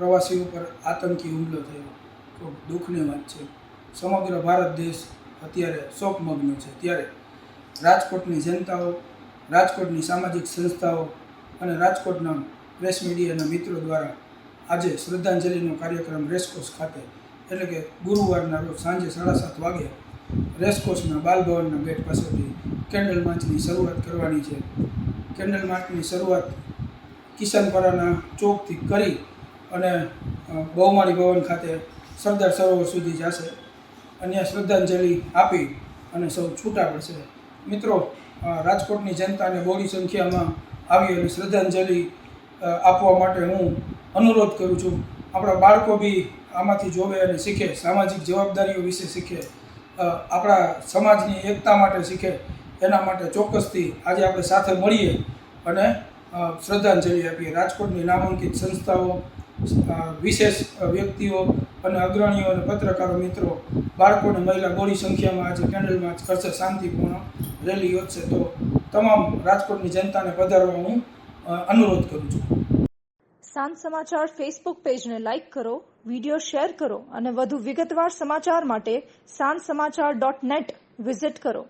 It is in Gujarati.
પ્રવાસીઓ પર આતંકી હુમલો થયો. ખૂબ દુઃખની વાત છે. સમગ્ર ભારત દેશ અત્યારે શોકમગ્ન છે. ત્યારે રાજકોટની જનતાઓ, રાજકોટની સામાજિક સંસ્થાઓ અને રાજકોટના પ્રેસ મીડિયાના મિત્રો દ્વારા આજે શ્રદ્ધાંજલિનો કાર્યક્રમ રેસકોર્સ ખાતે, એટલે કે ગુરુવારના રોજ સાંજે સાડા સાત વાગે રેસકોર્સના બાલભવનના ગેટ પાસેથી કેન્ડલ માર્ચની શરૂઆત કરવાની છે. કેન્ડલ માર્ચની શરૂઆત કિશનપરાના ચોકથી કરી અને બહુમાળી ભવન ખાતે સરદાર સરોવર સુધી જશે. અન્ય શ્રદ્ધાંજલિ આપી અને સૌ છૂટા પડશે. મિત્રો રાજકોટની જનતાને બહોળી સંખ્યામાં આવી અને શ્રદ્ધાંજલિ આપવા માટે હું અનુરોધ કરું છું. આપણા બાળકો બી આમાંથી જોવે અને શીખે, સામાજિક જવાબદારીઓ વિશે શીખે આપણા સમાજની એકતા માટે શીખે, એના માટે ચોક્કસથી આજે આપણે સાથે મળીએ અને શ્રદ્ધાંજલિ આપીએ. રાજકોટની નામાંકિત સંસ્થાઓ વિશેષ વ્યક્તિઓ અને અગ્રણીઓ અને પત્રકારો મિત્રો બાળકો અને મહિલા બોડી સંખ્યામાં આજે કેન્ડલ માર્ચ કરશે શાંતિપૂર્ણ રેલી યોજશે. તો તમામ રાજકોટની જનતાને પધારવા હું અનુરોધ કરું છું. સાંજ સમાચાર ફેસબુક પેજને લાઇક કરો વીડિયો શેર કરો અને વધુ વિગતવાર સમાચાર માટે સાંજ સમાચાર ડોટ નેટ વિઝિટ કરો.